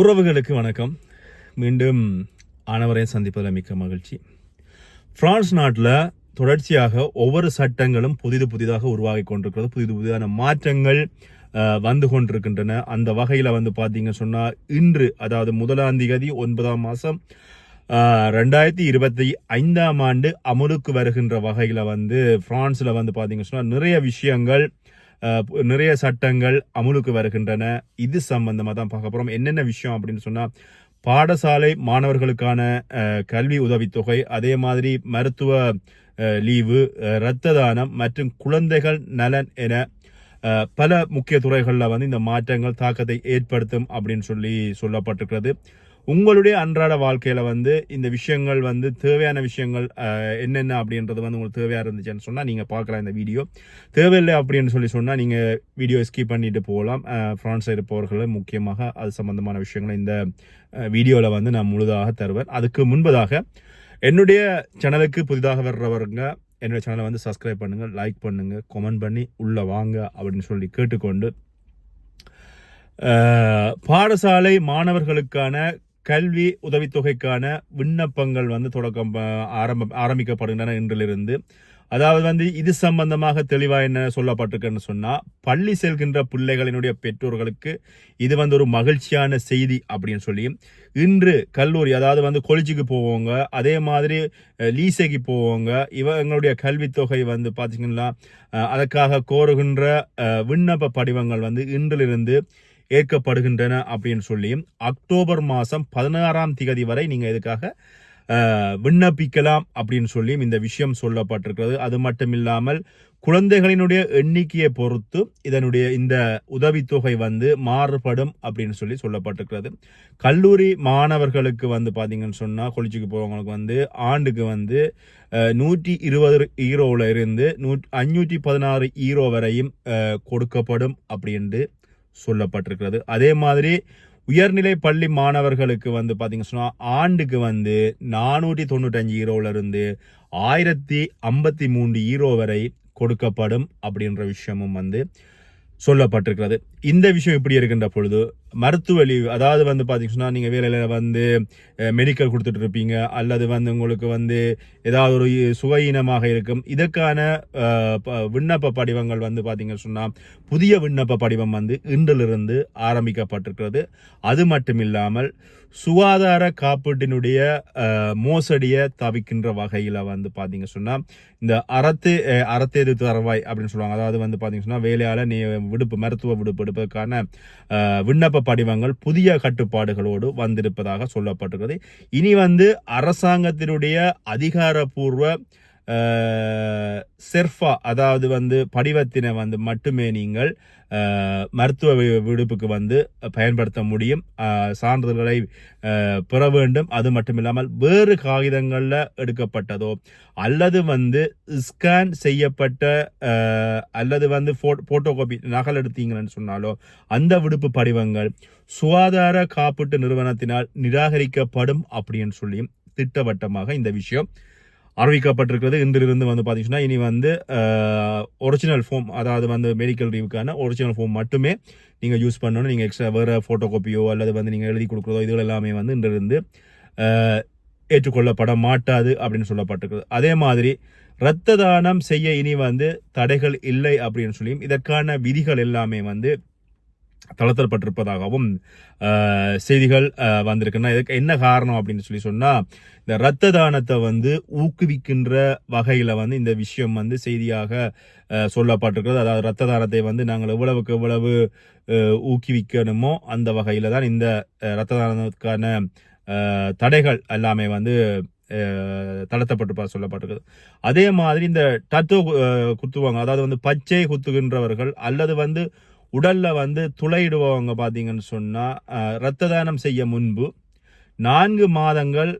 உறவுகளுக்கு வணக்கம். மீண்டும் ஆனவரையும் சந்திப்பதில் மிக்க மகிழ்ச்சி. பிரான்ஸ் நாட்டில் தொடர்ச்சியாக ஒவ்வொரு சட்டங்களும் புதிது புதிதாக உருவாகி கொண்டிருக்கிறது. புதிது புதிதான மாற்றங்கள் வந்து கொண்டிருக்கின்றன. அந்த வகையில் வந்து பார்த்தீங்க சொன்னால் இன்று அதாவது முதலாம் தேதி ஒன்பதாம் மாதம் ரெண்டாயிரத்தி இருபத்தி ஐந்தாம் ஆண்டு அமலுக்கு வருகின்ற வகையில் வந்து ஃப்ரான்ஸில் வந்து பார்த்தீங்க சொன்னால் நிறைய விஷயங்கள் நிறைய சட்டங்கள் அமுலுக்கு வருகின்றன. இது சம்பந்தமாக தான் பார்க்க போகிறோம் என்னென்ன விஷயம் அப்படின்னு சொன்னால் பாடசாலை மாணவர்களுக்கான கல்வி உதவித்தொகை அதே மாதிரி மருத்துவ லீவு இரத்த தானம் மற்றும் குழந்தைகள் நலன் என பல முக்கிய துறைகளில் வந்து இந்த மாற்றங்கள் தாக்கத்தை ஏற்படுத்தும் அப்படின்னு சொல்லி சொல்லப்பட்டிருக்கிறது. உங்களுடைய அன்றாட வாழ்க்கையில் வந்து இந்த விஷயங்கள் வந்து தேவையான விஷயங்கள் என்னென்ன அப்படின்றது வந்து உங்களுக்கு தேவையாக இருந்துச்சுன்னு சொன்னால் நீங்கள் பார்க்கலாம் இந்த வீடியோ. தேவையில்லை அப்படின்னு சொல்லி சொன்னால் நீங்கள் வீடியோ ஸ்கிப் பண்ணிட்டு போகலாம். ஃப்ரான்ஸ் பிரான்ஸ் இருப்பவர்கள் முக்கியமாக அது சம்மந்தமான விஷயங்களை இந்த வீடியோவில் வந்து நான் முழுதாக தருவேன். அதுக்கு முன்பதாக என்னுடைய சேனலுக்கு புதிதாக வர்றவருங்க என்னுடைய சேனலை வந்து சப்ஸ்கிரைப் பண்ணுங்கள் லைக் பண்ணுங்கள் கமெண்ட் பண்ணி உள்ளே வாங்க அப்படின்னு சொல்லி கேட்டுக்கொண்டு பாடசாலை மாணவர்களுக்கான கல்வி உதவித்தொகைக்கான விண்ணப்பங்கள் வந்து தொடக்கம் ஆரம்ப ஆரம்பிக்கப்படுகின்றன இன்றிலிருந்து. அதாவது வந்து இது சம்பந்தமாக தெளிவாக என்ன சொல்லப்பட்டிருக்குன்னு சொன்னால் பள்ளி செல்கின்ற பிள்ளைகளினுடைய பெற்றோர்களுக்கு இது வந்து ஒரு மகிழ்ச்சியான செய்தி அப்படின்னு சொல்லி இன்று கல்லூரி அதாவது வந்து கொலிஜுக்கு போவோங்க அதே மாதிரி லீசைக்கு போவாங்க இவங்களுடைய கல்வித்தொகை வந்து பார்த்தீங்கன்னா அதற்காக கோருகின்ற விண்ணப்ப படிவங்கள் வந்து இன்றிலிருந்து ஏற்கப்படுகின்றன அப்படின்னு சொல்லி அக்டோபர் மாதம் பதினாறாம் திகதி வரை நீங்கள் இதுக்காக விண்ணப்பிக்கலாம் அப்படின்னு சொல்லி இந்த விஷயம் சொல்லப்பட்டிருக்கிறது. அது மட்டும் இல்லாமல் குழந்தைகளினுடைய எண்ணிக்கையை பொறுத்து இதனுடைய இந்த உதவித்தொகை வந்து மாறுபடும் அப்படின்னு சொல்லி சொல்லப்பட்டிருக்கிறது. கல்லூரி மாணவர்களுக்கு வந்து பார்த்தீங்கன்னு சொன்னால் கொலிச்சிக்கு போகிறவங்களுக்கு வந்து ஆண்டுக்கு வந்து நூற்றி இருபது ஈரோவில் இருந்து நூ அஞ்சூற்றி பதினாறு ஈரோ வரையும் கொடுக்கப்படும் அப்படின்ட்டு சொல்லப்பட்டிருக்கிறது. அதே மாதிரி உயர்நிலை பள்ளி மாணவர்களுக்கு வந்து பார்த்தீங்க சொன்னால் ஆண்டுக்கு வந்து நானூற்றி தொண்ணூற்றஞ்சு ஈரோவிலிருந்து ஆயிரத்தி ஐம்பத்தி மூன்று ஈரோ வரை கொடுக்கப்படும் அப்படின்ற விஷயமும் வந்து சொல்லப்பட்டிருக்கிறது. இந்த விஷயம் இப்படி இருக்கின்ற பொழுது மருத்துவ லீவ் அதாவது வந்து பார்த்தீங்கன்னா நீங்கள் வேலையில் வந்து மெடிக்கல் கொடுத்துட்டு இருப்பீங்க அல்லது வந்து உங்களுக்கு வந்து ஏதாவது ஒரு சுவையினமாக இருக்கும். இதற்கான ப- விண்ணப்ப படிவங்கள் வந்து பார்த்தீங்கன்னு சொன்னால் புதிய விண்ணப்ப படிவம் வந்து இன்றிலிருந்து ஆரம்பிக்கப்பட்டிருக்கிறது. அது மட்டும் இல்லாமல் சுகாதார காப்பீட்டினுடைய மோசடியை தவிக்கின்ற வகையில் வந்து பார்த்தீங்க சொன்னால் இந்த அறத்து அறத்தேது தரவாய் அப்படின்னு சொல்லுவாங்க. அதாவது வந்து பார்த்தீங்க வேலையால் நீ விடுப்பு மருத்துவ விடுப்பு எடுப்பதற்கான விண்ணப்ப படிவங்கள் புதிய கட்டுப்பாடுகளோடு வந்திருப்பதாக சொல்லப்பட்டுள்ளது இனி வந்து அரசாங்கத்தினுடைய அதிகாரப்பூர்வ செர்ஃபா அதாவது வந்து படிவத்தினை வந்து மட்டுமே நீங்கள் மருத்துவ விடுப்புக்கு வந்து பயன்படுத்த முடியும். சான்றிதழ்களை பெற வேண்டும். அது மட்டும் இல்லாமல் வேறு காகிதங்களில் எடுக்கப்பட்டதோ அல்லது வந்து ஸ்கேன் செய்யப்பட்ட அல்லது வந்து ஃபோ ஃபோட்டோ காப்பி நகல் எடுத்தீங்கன்னு சொன்னாலோ அந்த விடுப்பு படிவங்கள் சுகாதார காப்பீட்டு நிறுவனத்தினால் நிராகரிக்கப்படும் அப்படின்னு சொல்லியும் திட்டவட்டமாக இந்த விஷயம் அறிவிக்கப்பட்டிருக்கிறது. இன்றிலிருந்து வந்து பார்த்தீங்கன்னா இனி வந்து ஒரிஜினல் ஃபார்ம் அதாவது வந்து மெடிக்கல் லீவுக்கான ஒரிஜினல் ஃபார்ம் மட்டுமே நீங்கள் யூஸ் பண்ணணும். நீங்கள் எக்ஸ்ட்ரா வேறு ஃபோட்டோ காப்பியோ அல்லது வந்து நீங்கள் எழுதி கொடுக்குறதோ இதுகள் எல்லாமே வந்து இன்றிலிருந்து ஏற்றுக்கொள்ளப்பட மாட்டாது அப்படின்னு சொல்லப்பட்டிருக்கிறது. அதே மாதிரி இரத்த தானம் செய்ய இனி வந்து தடைகள் இல்லை அப்படின்னு சொல்லியும் இதற்கான விதிகள் எல்லாமே வந்து தளர்த்தப்பட்டிருப்பதாகவும் செய்திகள் வந்திருக்குன்னா இதுக்கு என்ன காரணம் அப்படின்னு சொல்லி சொன்னால் இந்த இரத்த தானத்தை வந்து ஊக்குவிக்கின்ற வகையில் வந்து இந்த விஷயம் வந்து செய்தியாக சொல்லப்பட்டிருக்கிறது. அதாவது இரத்த தானத்தை வந்து நாங்கள் எவ்வளவுக்கு எவ்வளவு ஊக்குவிக்கணுமோ அந்த வகையில் தான் இந்த அஹ், இரத்த தானத்துக்கான தடைகள் எல்லாமே வந்து தளர்த்தப்பட்டிருப்பா சொல்லப்பட்டிருக்குது. அதே மாதிரி இந்த டட்டோ குத்துவாங்க அதாவது வந்து பச்சை குத்துகின்றவர்கள் அல்லது வந்து உடல்ல வந்து துளையிடுபவங்க பார்த்தீங்கன்னு சொன்னா அஹ், இரத்த தானம் செய்ய முன்பு நான்கு மாதங்கள்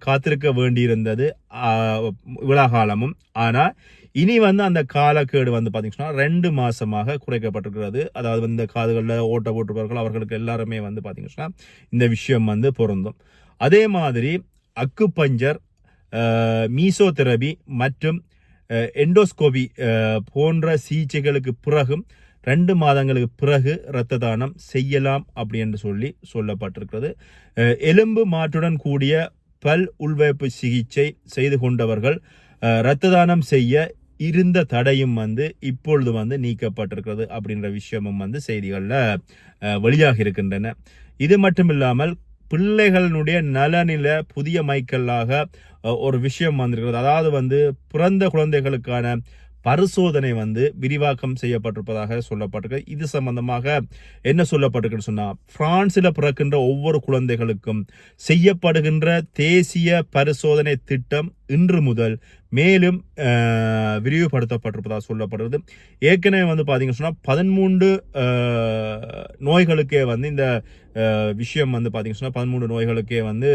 காத்திருக்க வேண்டியிருந்தது அஹ், விழா காலமும். ஆனால் இனி வந்து அந்த காலக்கேடு வந்து பார்த்தீங்கன்னா ரெண்டு மாதமாக குறைக்கப்பட்டிருக்கிறது. அதாவது வந்து இந்த காதுகளில் ஓட்ட போட்டிருப்பவர்கள் அவர்களுக்கு எல்லாருமே வந்து பார்த்தீங்கன்னா இந்த விஷயம் வந்து பொருந்தும். அதே மாதிரி அக்கு பஞ்சர் மீசோதெரபி மற்றும் எண்டோஸ்கோபி போன்ற சிகிச்சைகளுக்கு பிறகும் ரெண்டு மாதங்களுக்கு பிறகு இரத்த தானம் செய்யலாம் அப்படி என்று சொல்லி சொல்லப்பட்டிருக்கிறது. எலும்பு மாற்றுடன் கூடிய பல் உள்வைப்பு சிகிச்சை செய்து கொண்டவர்கள் இரத்த தானம் செய்ய இருந்த தடையும் வந்து இப்பொழுது வந்து நீக்கப்பட்டிருக்கிறது அப்படின்ற விஷயமும் வந்து செய்திகளில் வெளியாக இருக்கின்றன. இது மட்டும் இல்லாமல் பிள்ளைகளினுடைய நலனில புதிய மைக்கல்லாக ஒரு விஷயம் வந்திருக்கிறது. அதாவது வந்து பிறந்த குழந்தைகளுக்கான பரிசோதனை வந்து விரிவாக்கம் செய்யப்பட்டிருப்பதாக சொல்லப்பட்டிருக்கு. இது சம்பந்தமாக என்ன சொல்லப்பட்டிருக்குன்னு சொன்னால் பிரான்சில் பிறக்கின்ற ஒவ்வொரு குழந்தைகளுக்கும் செய்யப்படுகின்ற தேசிய பரிசோதனை திட்டம் இன்று முதல் மேலும் விரிவுபடுத்தப்பட்டிருப்பதாக சொல்லப்படுறது ஏற்கனவே வந்து பார்த்தீங்கன்னு சொன்னால் பதிமூன்று நோய்களுக்கே வந்து இந்த விஷயம் வந்து பார்த்தீங்கன்னு சொன்னால் பதிமூன்று நோய்களுக்கே வந்து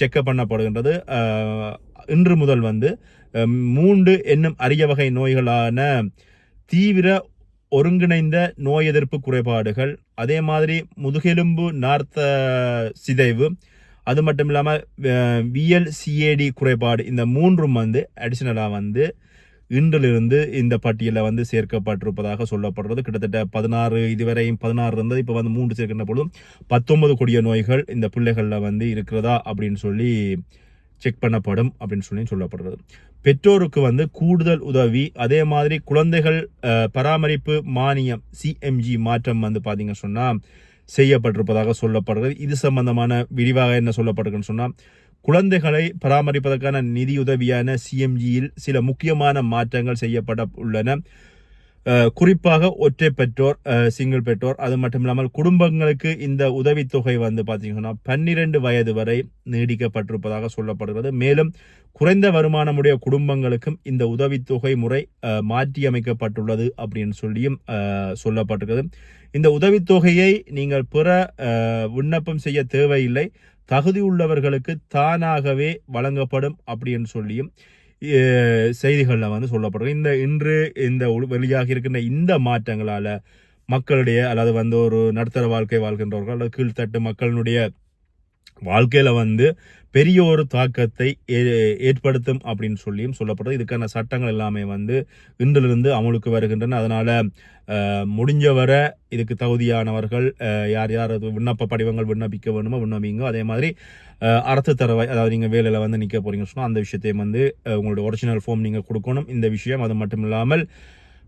செக்கப் பண்ணப்படுகின்றது. இன்று முதல் வந்து மூன்று என்னும் அரிய வகை நோய்களான தீவிர ஒருங்கிணைந்த நோய் எதிர்ப்பு குறைபாடுகள் அதே மாதிரி முதுகெலும்பு நார்த்த சிதைவு அது மட்டும் இல்லாமல் விஎல்சிஏடி குறைபாடு இந்த மூன்றும் வந்து அடிஷ்னலாக வந்து இன்றிலிருந்து இந்த பட்டியலில் வந்து சேர்க்கப்பட்டிருப்பதாக சொல்லப்படுறது. கிட்டத்தட்ட பதினாறு இதுவரையும் பதினாறு இருந்தது. இப்போ வந்து மூன்று சேர்க்கின்ற பொழுதும் பத்தொன்பது கொடிய நோய்கள் இந்த பிள்ளைகளில் வந்து இருக்கிறதா அப்படின்னு சொல்லி செக் பண்ணப்படும் அப்படின்னு சொல்லி சொல்லப்படுறது. பெற்றோருக்கு வந்து கூடுதல் உதவி அதே மாதிரி குழந்தைகள் பராமரிப்பு மானியம் சிஎம்ஜி மாற்றம் வந்து பார்த்தீங்க சொன்னால் செய்யப்பட்டிருப்பதாக சொல்லப்படுகிறது. இது சம்பந்தமான விரிவாக என்ன சொல்லப்பட்டிருக்குன்னு சொன்னால் குழந்தைகளை பராமரிப்பதற்கான நிதியுதவியான சிஎம்ஜியில் சில முக்கியமான மாற்றங்கள் செய்யப்பட உள்ளன. குறிப்பாக ஒற்றை பெற்றோர் சிங்கிள் பெற்றோர் அது மட்டும் இல்லாமல் குடும்பங்களுக்கு இந்த உதவித்தொகை வந்து பார்த்தீங்கன்னா பன்னிரண்டு வயது வரை நீடிக்கப்பட்டிருப்பதாக சொல்லப்படுகிறது. மேலும் குறைந்த வருமானமுடைய குடும்பங்களுக்கும் இந்த உதவித்தொகை முறை மாற்றியமைக்கப்பட்டுள்ளது அப்படின்னு சொல்லியும் சொல்லப்பட்டிருக்கிறது இந்த உதவித்தொகையை நீங்கள் பிற விண்ணப்பம் செய்ய தேவையில்லை. தகுதி உள்ளவர்களுக்கு தானாகவே வழங்கப்படும் அப்படின்னு சொல்லியும் செய்திகளில் வந்து சொல்லப்படுறது இந்த இன்று இந்த வெளியாக இருக்கின்ற இந்த மாற்றங்களால் மக்களுடைய அல்லது வந்து ஒரு நடுத்தர வாழ்க்கை வாழ்கின்றவர்கள் அல்லது கீழ்த்தட்டு மக்களினுடைய வாழ்க்கையில் வந்து பெரிய ஒரு தாக்கத்தை ஏ- ஏற்படுத்தும் அப்படின்னு சொல்லியும் சொல்லப்படுறது இதுக்கான சட்டங்கள் எல்லாமே வந்து இன்றிலிருந்து அமலுக்கு வருகின்றன. அதனால் முடிஞ்சவரை முடிஞ்ச இதுக்கு தகுதியானவர்கள் யார் யார் விண்ணப்ப படிவங்கள் விண்ணப்பிக்க வேணுமோ விண்ணப்பிங்க. அதே மாதிரி அரசு தரவை அதாவது நீங்கள் வேலையில் வந்து நிற்க போகிறீங்கன்னு சொன்னால் அந்த விஷயத்தையும் வந்து உங்களோட ஒரிஜினல் ஃபார்ம் நீங்கள் கொடுக்கணும். இந்த விஷயம் அது மட்டும் இல்லாமல்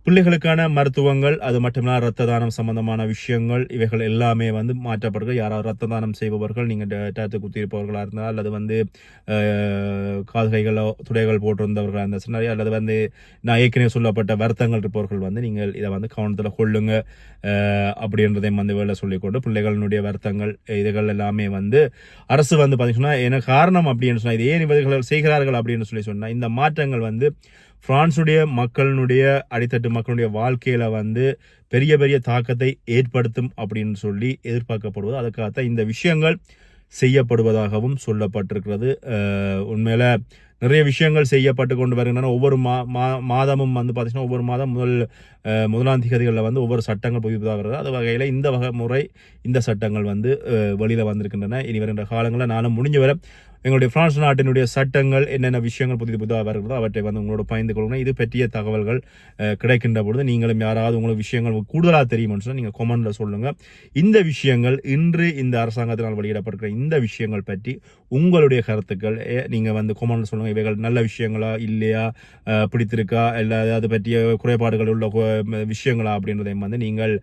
பிள்ளைகளுக்கான மருத்துவங்கள் அது மட்டும் ரத்த தானம் சம்பந்தமான விஷயங்கள் இவைகள் எல்லாமே வந்து மாற்றப்படுகிறது. யாராவது ரத்த தானம் செய்பவர்கள் நீங்கள் டேத்து குத்தியிருப்பவர்களாக இருந்தால் அல்லது வந்து அஹ், துடைகள் போட்டிருந்தவர்களாக இருந்தால் சின்ன அல்லது வந்து நான் ஏற்கனவே சொல்லப்பட்ட வருத்தங்கள் இருப்பவர்கள் வந்து நீங்கள் இதை வந்து கவனத்தில் கொள்ளுங்க. அப்படின்றதையும் வந்து வேலை சொல்லிக்கொண்டு பிள்ளைகளினுடைய வருத்தங்கள் இதுகள் எல்லாமே வந்து அரசு வந்து பார்த்திங்கன்னா என்ன காரணம் அப்படின்னு சொன்னால் இது ஏன் இவர்கள் செய்கிறார்கள் அப்படின்னு சொல்லி சொன்னால் இந்த மாற்றங்கள் வந்து பிரான்சுடைய மக்களினுடைய அடித்தட்டு மக்களுடைய வாழ்க்கையில் வந்து பெரிய பெரிய தாக்கத்தை ஏற்படுத்தும் அப்படின்னு சொல்லி எதிர்பார்க்கப்படுவது. அதுக்காகத்தான் இந்த விஷயங்கள் செய்யப்படுவதாகவும் சொல்லப்பட்டிருக்கிறது. உண்மையில் நிறைய விஷயங்கள் செய்யப்பட்டு கொண்டு வருகின்றன. ஒவ்வொரு மா மா- மாதமும் வந்து பார்த்திங்கன்னா ஒவ்வொரு மாதம் முதல் முதலாம் திகதிகளில் வந்து ஒவ்வொரு சட்டங்கள் புதுப்பிதாக அது வகையில் இந்த வகை முறை இந்த சட்டங்கள் வந்து வெளியில் வந்திருக்கின்றன. இனி வருகின்ற காலங்களில் நானும் முடிஞ்ச வரை எங்களுடைய பிரான்ஸ் நாட்டினுடைய சட்டங்கள் என்னென்ன விஷயங்கள் புதிது புதிதாக வருகிறதோ அவற்றை வந்து உங்களோட பயந்து கொள்ளணும் இது பற்றிய தகவல்கள் கிடைக்கின்ற பொழுது நீங்களும் யாராவது உங்களுக்கு விஷயங்கள் கூடுதலாக தெரியும்னு சொன்னால் நீங்கள் கொமெண்டில் சொல்லுங்கள் இந்த விஷயங்கள் இன்று இந்த அரசாங்கத்தினால் வெளியிடப்பட்டிருக்கிற இந்த விஷயங்கள் பற்றி உங்களுடைய கருத்துக்கள் நீங்கள் வந்து கொமெண்டில் சொல்லுங்கள் இவைகள் நல்ல விஷயங்களா இல்லையா பிடித்திருக்கா இல்லை அது பற்றிய குறைபாடுகள் உள்ள விஷயங்களா அப்படின்றதையும் வந்து நீங்கள்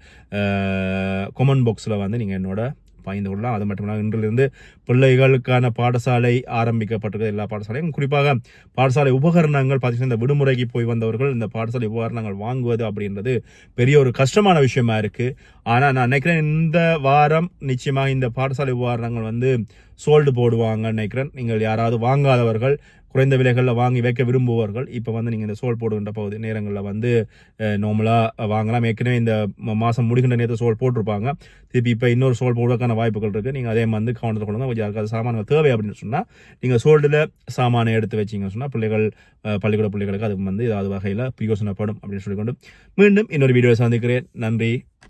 கொமெண்ட் பாக்ஸில் வந்து நீங்கள் என்னோட பாய்ந்து கொள்ளலாம். அது மட்டும் இல்லாமல் இன்றிலிருந்து பிள்ளைகளுக்கான பாடசாலை ஆரம்பிக்கப்பட்டிருக்கிறது. எல்லா பாடசாலையும் குறிப்பாக பாடசாலை உபகரணங்கள் பார்த்தீங்கன்னா இந்த விடுமுறைக்கு போய் வந்தவர்கள் இந்த பாடசாலை உபகரணங்கள் வாங்குவது அப்படின்றது பெரிய ஒரு கஷ்டமான விஷயமா இருக்குது ஆனால் நான் நினைக்கிறேன் இந்த வாரம் நிச்சயமாக இந்த பாடசாலை உபகரணங்கள் வந்து சோல்டு போடுவாங்க நினைக்கிறேன். நீங்கள் யாராவது வாங்காதவர்கள் குறைந்த விலைகளில் வாங்கி வைக்க விரும்புவார்கள் இப்போ வந்து நீங்கள் இந்த சோல் போடுகின்ற பகுதி நேரங்களில் வந்து நார்மலாக வாங்கலாம். ஏற்கனவே இந்த மாதம் முடிகின்ற நேரத்தில் சோல் போட்டிருப்பாங்க. திருப்பி இப்போ இன்னொரு சோல் போடுவதற்கான வாய்ப்புகள் இருக்குது நீங்கள் அதே வந்து கவனத்தில் கொள்ளுங்க கொஞ்சம் யாருக்காவது சாமான்கள் தேவை அப்படின்னு சொன்னால் நீங்கள் சோல்டில் சாமானை எடுத்து வச்சிங்கன்னு சொன்னால் பிள்ளைகள் பள்ளிக்கூட பிள்ளைகளுக்கு அது வந்து ஏதாவது வகையில் பிரயோசனப்படும் அப்படின்னு சொல்லிக்கொண்டு மீண்டும் இன்னொரு வீடியோ சந்திக்கிறேன். நன்றி.